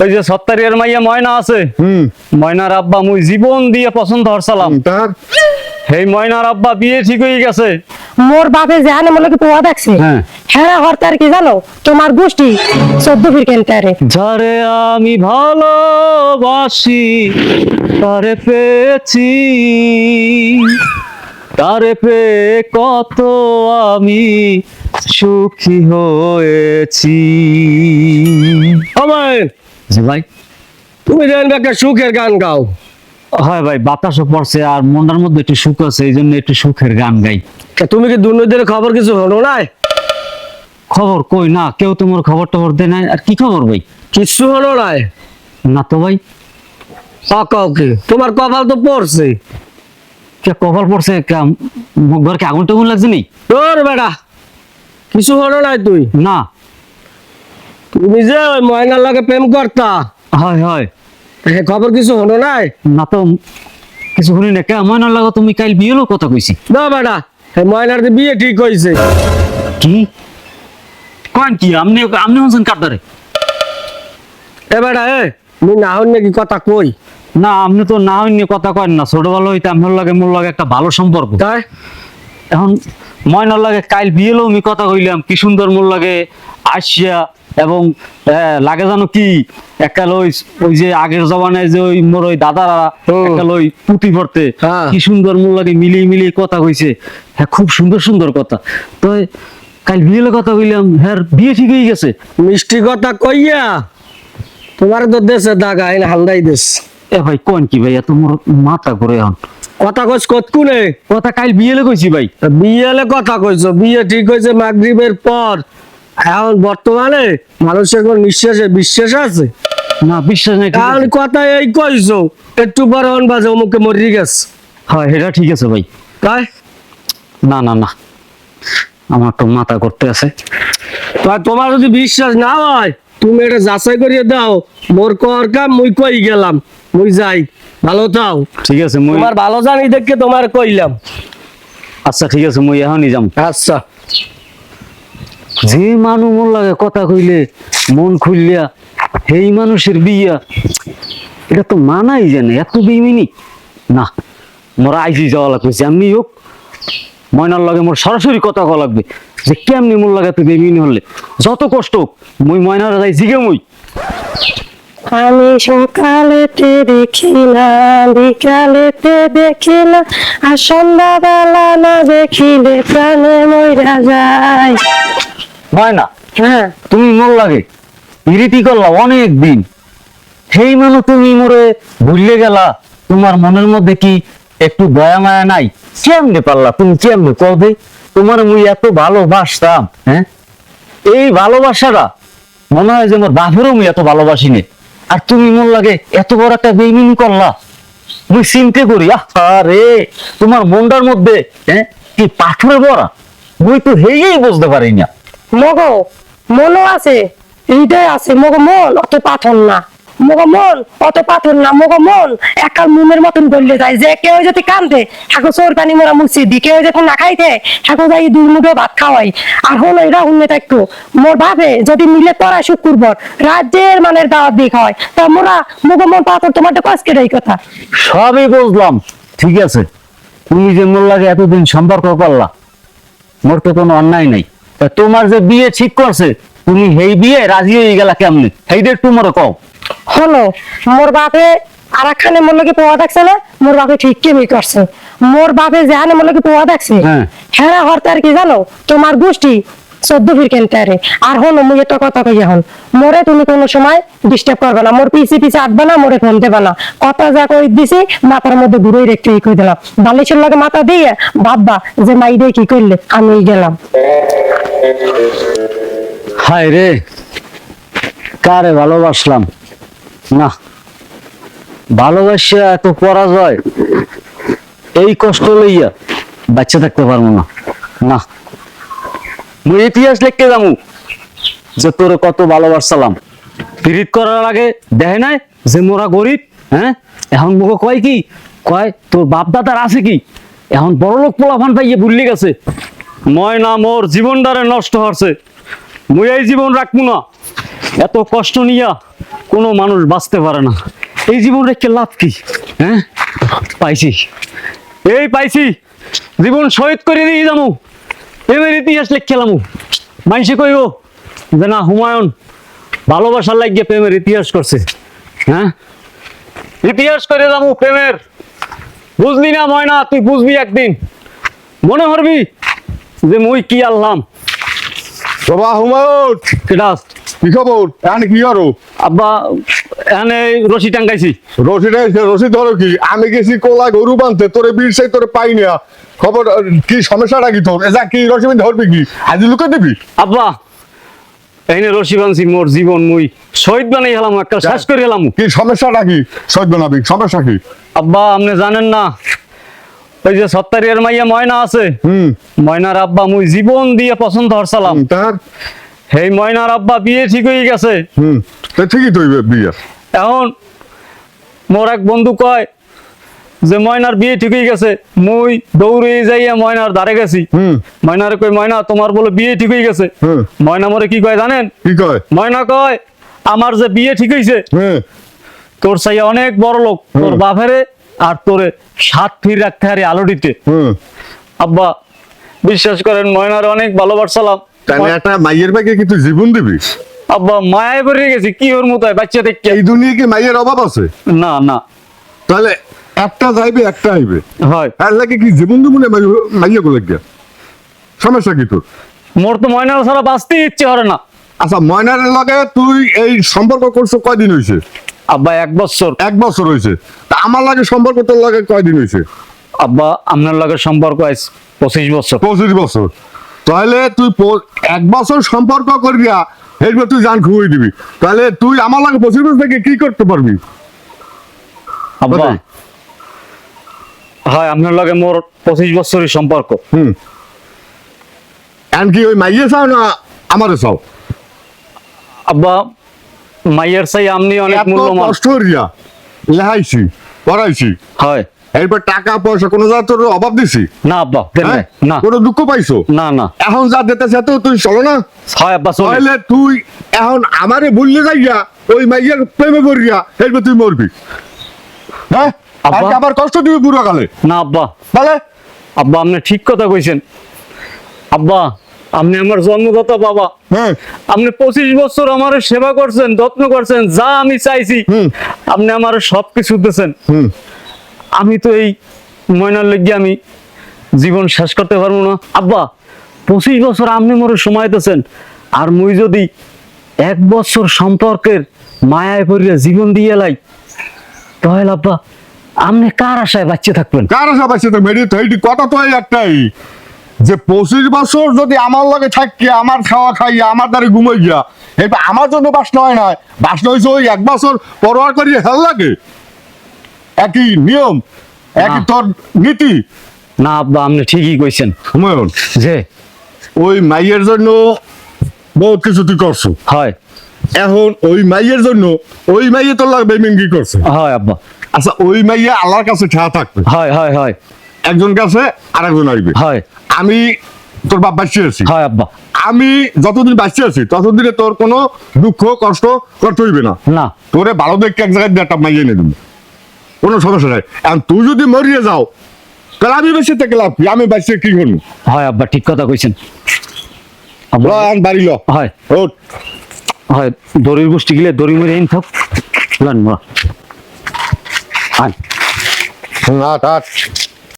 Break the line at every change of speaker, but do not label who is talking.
ওই যে সত্তারিয়ার মাইয়া ময়না আছে
হুম।
ময়নার আব্বা মুই জীবন দিয়ে পছন্দ হরসালাম।
তার?
এই ময়নার আব্বা বিয়ে ঠিক হয়ে গেছে।
মোর বাপে জানে মনে কি পোয়া দেখছে?
হ্যাঁ।
হ্যাঁ হরতার কি জানো? তোমার গোষ্ঠী চোদ্দ ফির কেন্টারে
যারে আমি ভালোবাসি তারে পেয়েছি। তারে পেয়ে কত আমি সুখী হয়েছি।
আমার
জি ভাই।
তুমি একটা সুখের গান গাও।
হয় ভাই বাতাসও পড়ছে আর মনটার মধ্যে একটু সুখ আছে এই জন্য একটু সুখের গান গাই।
তুমি কি দুর্নীতির খবর কিছু হলো নাই?
খবর কই না কেউ তোমার খবর টবর দেয় না আর কি খবর ভাই?
কিছু হলো নাই?
না তো ভাই।
অকাও কি তোমার কপাল তো পড়ছে।
কে কপাল পড়ছে মুখ মুখ ঘরকে আগুন টাগুন লাগছে নি?
তোর বেটা কিছু হলো নাই তুই?
না।
তুমি যে ওই ময়নার লাগে প্রেম করতা?
হয় হয়।
খবর কিছু হলো নাই?
না তো কিছু শুনি না কে ময়না লাগো তুমি কাল বিয়েলো কথা কইছি?
না বেটা ময়নার যে বিয়ে ঠিক হয়েছে
কি? কোন কি আপনি আপনি হচ্ছেন কাটারে
এ বেটা এ মুই না হন নাকি কথা কই?
না আপনি তো না হইনি কথা কয়েন না। ছোটবেলা হইতে আমার লাগে মোর লাগে একটা ভালো সম্পর্ক।
তাই?
এখন ময়নার লাগে কাল বিয়েলো আমি কথা কইলাম। কি সুন্দর মোর লাগে আসিয়া এবং লাগে জানো কি একাল ওই ওই যে আগের জমানায় যে ওই মোর ওই দাদারা। একাল ওই পুঁতি ভরতে
হ্যাঁ।
কি সুন্দর মোর লাগে মিলিয়ে মিলিয়ে কথা কইছে। হ্যাঁ খুব সুন্দর সুন্দর কথা। তো কাল বিয়েলে কথা কইলাম হ্যাঁ বিয়ে ঠিক হয়ে গেছে।
মিষ্টি কথা কইয়া তোমার তো দেশে দাগা এনে হালদাই দেশ।
এ ভাই কোন কি ভাই এত মোর মাথা করে এখন।
কথা কইস কতকুনে
কথা কাল বিয়েলে কইছি ভাই।
বিয়েলে কথা কইছো বিয়ে ঠিক হয়েছে মাগরিবের পর। এখন বর্তমানে মানুষের কোন নিঃশ্বাসে বিশ্বাস আছে?
না বিশ্বাস নাই
কারণ কথা এই কইছো একটু পরে অন বাজে অমুকে মরি গেছে।
হয় এটা ঠিক আছে ভাই।
তাই?
না না না। আমার তো মাথা করতে আছে।
তাই তোমার যদি বিশ্বাস না হয় তুমি এটা যাচাই করিয়ে দাও। মোর কর কাম মুই কই গেলাম। মুই যাই। ভালো থাও।
ঠিক আছে মুই
তোমার ভালো জানি দেখে তোমার কইলাম।
আচ্ছা ঠিক আছে মুই এখনই যাম।
আচ্ছা।
যে মানুষ মন লাগে কথা কইলে, মন খুললিয়া সেই মানুষের বিয়া, এটা তো মানাই জানে, এত বেমিনি না, মোর আইজি যাওয়া লাগবে, যেমনি হোক, ময়নার লাগে মোর সরাসরি কথা কওয়া লাগবে, যে কেমনি মোর লাগে এত বেমিনি হলে? যত কষ্ট হোক, মুই ময়নার যাই জিগে মুই।
আমি সকালেতে দেখি না বিকালেতে দেখি না আর সন্ধ্যাবেলা না দেখিলে প্রাণে মইরা যায়।
ময়না
হ্যাঁ।
তুমি মোর লাগে। ইরিতি করলা অনেক দিন। সেই মানুষ তুমি মোরে ভুললে গেলা। তোমার মনের মধ্যে কি একটু দয়া মায়া নাই? কেমনে পারলা তুমি? কেমনে কবে তোমার মুই এত ভালোবাসতাম হ্যাঁ? এই ভালোবাসাটা মনে হয় যে মোর বাপেরও মুই এত ভালোবাসি নে আর তুমি মন লাগে এত বড় একটা বেইমিনি করলা। মুই চিন্তে করি আরে তোমার মনটার মধ্যে হ্যাঁ কি পাথরে ভরা মুই তো হেয়েই বুঝতে পারি না।
মগো, মনও আছে, হৃদয় আছে, মগো মন, অত পাথর না। মগো মন, অত পাথর না, মগো মন, একাল মুমের মতন গলে যায়, যে কেউ যদি কান্দে হাকো চোর পানি মোরা মুছি দি, কেউ যখন না খাইতে হাকো যাই দুই ভাত খাওয়াই। আর হলো এরা হুনে থাকতো, মোর ভাবে যদি মিলে তোরা শুক্রবার, রাজ্যের মানের দাওয়াত দিয়ে খাওয়াই তা মোরা, মগো মন পাথর তোমার তো কষ্ট এই কথা?
সবই বুঝলাম, ঠিক আছে। তুমি যে মোর লাগে এতদিন সম্পর্ক করলা, মোর তো কোনো অন্যায় নাই। তোমার যে বিয়ে ঠিক করছে তুমি সেই বিয়ে রাজি হয়ে গেলা কেমনে? সেইটা একটু মোরে কও।
হলো মোর বাপে আর একখানে মোর লোকে পোয়া দেখছে না মোর বাপে ঠিক কেমি করছে। মোর বাপে যেখানে মোর লোকে পোয়া দেখছে
হ্যাঁ।
হ্যাঁ হরতার কি জানো তোমার গোষ্ঠী চোদ্দ ফির কেনটারে আর হলো মুই একটা কথা কই এখন। মোরে তুমি কোনো সময় ডিস্টার্ব করবে না। মোর পিছে পিছে আটবে না মোরে ফোন দেবে না। কথা যা কই দিছি মাথার মধ্যে ঘুরে রেখে কই দিলাম। বালিশের লাগে মাথা দিয়ে ভাববা যে মাইরে কি করলে আমি গেলাম।
হায় রে, কারে ভালোবাসলাম? না ভালোবাসা এত পরাজয়, এই কষ্ট লইয়া বাচ্চা থাকতে পারব না। না, মুই ইতিহাস লিখতে যাব যে তোরে কত ভালোবাসলাম। পিরিত করার আগে দেখে নাই যে মোরা গরিব হ্যাঁ? এখন মুখে কয় কি? কয়, তোর বাপ দাদার আছে কি? এখন বড় লোক পোলাফান পাইয়ে ভুললে গেছে ময়না মোর জীবনটারে নষ্ট হচ্ছে মুই এই জীবন রাখব না। এত কষ্ট নিয়া কোনো মানুষ বাঁচতে পারে না। এই জীবন রেখে লাভ কি? হ্যাঁ? পাইছি। এই পাইছি। জীবন শহীদ করে দিয়ে যাব প্রেমের ইতিহাস লিখলাম মাইসে কইব যে না, হুমায়ুন ভালোবাসার লাগিয়ে প্রেমের ইতিহাস করছে। হ্যাঁ? ইতিহাস করে যাব প্রেমের। বুঝলি না ময়না, তুই বুঝবি একদিন। মনে করবি যে মুই কি আল্লাম
বাবা হুমায়ুন!
কেটা
কি খবর? এখন কি করো?
আব্বা এখানে রশি টাঙ্গাইছি।
রশি টাঙ্গাইছি রশি ধরো কি? আমি গেছি কোলা গরু বানতে তোরে বীর সেই তোরে পাই না। খবর কি সমস্যাটা কি তোর? এজা কি রশি ধরবি কি? আজ লুকে দিবি?
আব্বা এখানে রশি বানছি মোর জীবন মুই। শহীদ বানাই হেলাম একটা শেষ করে হেলাম
কি সমস্যাটা কি? সহ্য বানাবি সমস্যা কি?
আব্বা আপনি জানেন না ওই যে সত্তারিয়ার মাইয়া ময়না আছে।
হুম।
ময়নার আব্বা মুই জীবন দিয়ে পছন্দ হরসালাম।
তার?
সেই ময়নার আব্বা বিয়ে ঠিক হয়ে গেছে।
হুম তা ঠিকই তো বিয়ে।
এখন মোর এক বন্ধু কয় যে ময়নার বিয়ে ঠিক হয়ে গেছে মুই দৌড়ে যাইয়া ময়নার ধারে গেছি।
হুম।
ময়নার কই ময়না তোমার বলে বিয়ে ঠিক হয়ে গেছে।
হুম।
ময়না মরে কি কয় জানেন?
কি কয়?
ময়না কয় আমার যে বিয়ে ঠিক হয়েছে
হ্যাঁ।
তোর সাইয়া অনেক বড় লোক। তোর। বাপেরে আর তোরে সাত ফির রাখতে হারি আলোটিতে
হুম।
আব্বা বিশ্বাস করেন ময়নার অনেক ভালোবাসলাম
তাহলে একটা মাইয়ের ব্যাগে কি তুই জীবন দিবি।
আব্বা মায়ায় পড়ে গেছি কি ওর মতো বাচ্চা দেখতে।
এই দুনিয়া কি মাইয়ের অভাব আছে?
না না।
তাহলে একটা যাইবে একটা আইবে।
হয়।
আর লাগে কি জীবন দিব না মাইয়া গুলো গিয়া সমস্যা কি তোর?
মোর তো ময়নার ছাড়া বাঁচতে ইচ্ছে করে না।
আচ্ছা ময়নার লগে তুই এই সম্পর্ক করছ কয়দিন হয়েছে
আব্বা এক বছর।
এক বছর হয়েছে তা আমার লাগে সম্পর্ক তোর লাগে কয়দিন হয়েছে
আব্বা আপনার লগে সম্পর্ক আইস পঁচিশ বছর।
পঁচিশ বছর। তাহলে তুই এক বছর সম্পর্ক করিয়া এরপর তুই জান খুঁয়ে দিবি। তাহলে তুই আমার লাগে পঁচিশ বছর থেকে কি করতে পারবি?
আব্বা হয় আপনার লগে মোর পঁচিশ বছরের সম্পর্ক।
হুম। এমনকি ওই মাইয়ে চাও না আমারও চাও?
আব্বা মাইয়ের চাই আপনি অনেক মূল্যবান।
কষ্ট করিয়া লেহাইছি পড়াইছি।
হয়।
এরপর টাকা পয়সা কোনো যা তোর অভাব দিছি?
না আব্বা
হ্যাঁ?
না।
কোনো দুঃখ পাইছো?
না না।
এখন যা দিতেছে তো তুই চলো না।
হয় আব্বা চলে।
তুই এখন আমারে ভুললে যাইয়া ওই মাইয়ার প্রেমে পড়িয়া এরপর তুই মরবি। হ্যাঁ? আবার কষ্ট দিবি বুড়ো কালে।
না আব্বা।
তাহলে?
আব্বা আপনি ঠিক কথা কইছেন। আব্বা আপনি আমার জন্মদাতা বাবা। আপনি পঁচিশ বছর আমার সেবা করছেন যত্ন করছেন যা আমি চাইছি আপনি আমার সব কিছু দিয়েছেন আমি তো এই ময়নার লেগে আমি জীবন শেষ করতে পারব না। আব্বা পঁচিশ বছর আপনি মোরে সময় দিয়েছেন। আর মুই যদি এক বছর সম্পর্কের মায়ায় পড়িয়া জীবন দিয়ে লাই তাহলে আব্বা আপনি কার আশায় বাচ্চা থাকবেন?
কার আশা পাইছে তো মেরি তো এইটি কথা তো একটাই যে পঁচিশ বছর যদি আমার লগে থাকিয়া আমার খাওয়া খাইয়া আমার দ্বারে ঘুমাই গিয়া এবার আমার জন্য বাসনা হয় না বাসনা হয়েছে ওই এক বছর পরোয়ার করিয়া হেল লাগে। একই নিয়ম একই তোর নীতি।
না আব্বা আপনি ঠিকই কইছেন।
হুমায়ুন
যে?
ওই মাইয়ের জন্য বহুত কিছু তুই করছ।
হয়।
এখন ওই মাইয়ের জন্য ওই মাইয়ে তোর লাগবে মিঙ্গি করছে।
হয় আব্বা।
আচ্ছা ওই মাইয়া আল্লাহর কাছে ঠেয়া থাকবে।
হয় হয় হয়।
একজন কাছে আরেকজন আসবে।
হয়।
আমি তোর বাপ বাঁচিয়ে আছি।
হয় আব্বা।
আমি যতদিন বাঁচিয়ে আছি ততদিনে তোর কোনো দুঃখ কষ্ট করতে হইবে না।
না।
তোরে ভালো দেখে এক জায়গায় একটা মাইয়ে এনে দেবো। কোনো সমস্যা নাই। এখন তুই যদি মরিয়ে যাও তাহলে আমি বেঁচে থেকে লাভ কি? আমি বাঁচিয়ে কি করব?
হয় আব্বা ঠিক কথা কইছেন।
ল বাড়ি ল।
হয়।
ওঠ।
হয় দড়ির গোষ্ঠী গেলে দড়ি মেরে আইন থাক। লান মোরা আয়
আট আট